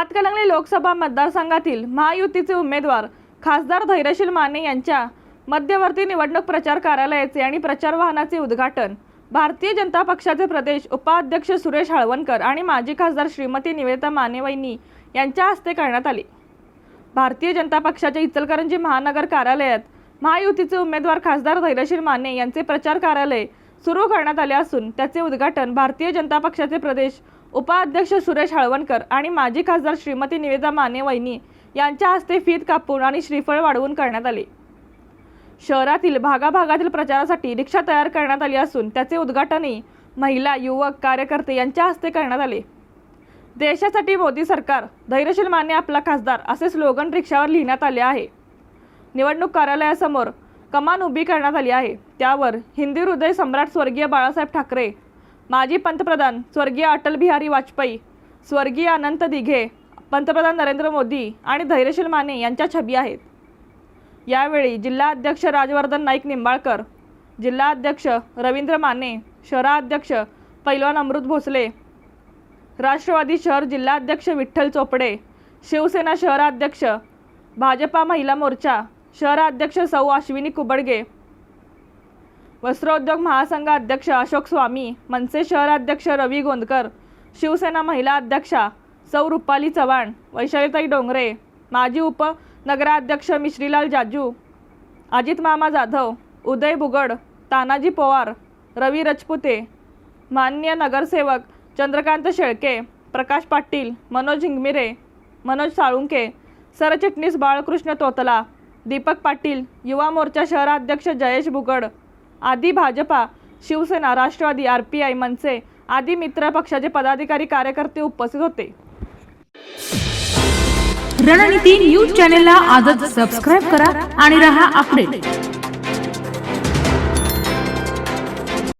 हातकलंगले लोकसभा मतदारसंघातील महायुतीचे उमेदवार खासदार धैर्यशील माने यांच्या मध्यवर्ती निवडणूक प्रचार कार्यालयाचे आणि प्रचार वाहनाचे उद्घाटन. भारतीय जनता पक्षाचे प्रदेश उपाध्यक्ष सुरेश हळवणकर आणि माजी खासदार श्रीमती निवेदिता मानेवैनी यांच्या हस्ते करण्यात आले. भारतीय जनता पक्षाच्या इचलकरंजी महानगर कार्यालयात महायुतीचे उमेदवार खासदार धैर्यशील माने यांचे प्रचार कार्यालय सुरू करण्यात आले असून त्याचे उद्घाटन भारतीय जनता पक्षाचे प्रदेश उपाध्यक्ष सुरेश हळवणकर आणि माजी खासदार श्रीमती निवेदा माने वहिनी यांच्या हस्ते फीत कापून आणि श्रीफळ वाढवून करण्यात आले. शहरातील भागाभागातील प्रचारासाठी रिक्षा तयार करण्यात आली असून त्याचे उद्घाटनही महिला युवक कार्यकर्ते यांच्या हस्ते करण्यात आले. देशासाठी मोदी सरकार धैर्यशील माने आपला खासदार असे स्लोगन रिक्षावर लिहिण्यात आले आहे. निवडणूक कार्यालयासमोर कमान उभी करण्यात आली आहे. त्यावर हिंदी हृदय सम्राट स्वर्गीय बाळासाहेब ठाकरे माजी पंतप्रधान स्वर्गीय अटल बिहारी वाजपेयी स्वर्गीय अनंत दिघे पंतप्रधान नरेंद्र मोदी आणि धैर्यशील माने यांच्या छबी आहेत. यावेळी जिल्हा अध्यक्ष राजवर्धन नाईक निंबाळकर जिल्हा अध्यक्ष रवींद्र माने शहराध्यक्ष पैलवान अमृत भोसले राष्ट्रवादी शहर जिल्हाध्यक्ष विठ्ठल चोपडे शिवसेना शहराध्यक्ष भाजपा महिला मोर्चा शहराध्यक्ष सौ अश्विनी कुबडगे वस्त्रोद्योग महासंघ अध्यक्ष अशोक स्वामी मनसे शहराध्यक्ष रवी गोंदकर शिवसेना महिला अध्यक्षा सौ रुपाली चव्हाण वैशालीताई डोंगरे माजी उपनगराध्यक्ष मिश्रीलाल जाजू अजित मामा जाधव उदय बुगड तानाजी पवार रवी रजपुते मान्य नगरसेवक चंद्रकांत शेळके प्रकाश पाटील मनोज हिंगमिरे मनोज साळुंके सरचिटणीस बाळकृष्ण तोतला दीपक पाटील युवा मोर्चा शहराध्यक्ष जयेश बुगड आदी Bhajapa Shiv Sena Rashtrawadi R P I Manase आदी मित्र पक्षाचे पदाधिकारी कार्यकर्ते उपस्थित होते. रणनीती न्यूज चॅनेलला आजच सबस्क्राईब करा आणि रहा अपडेट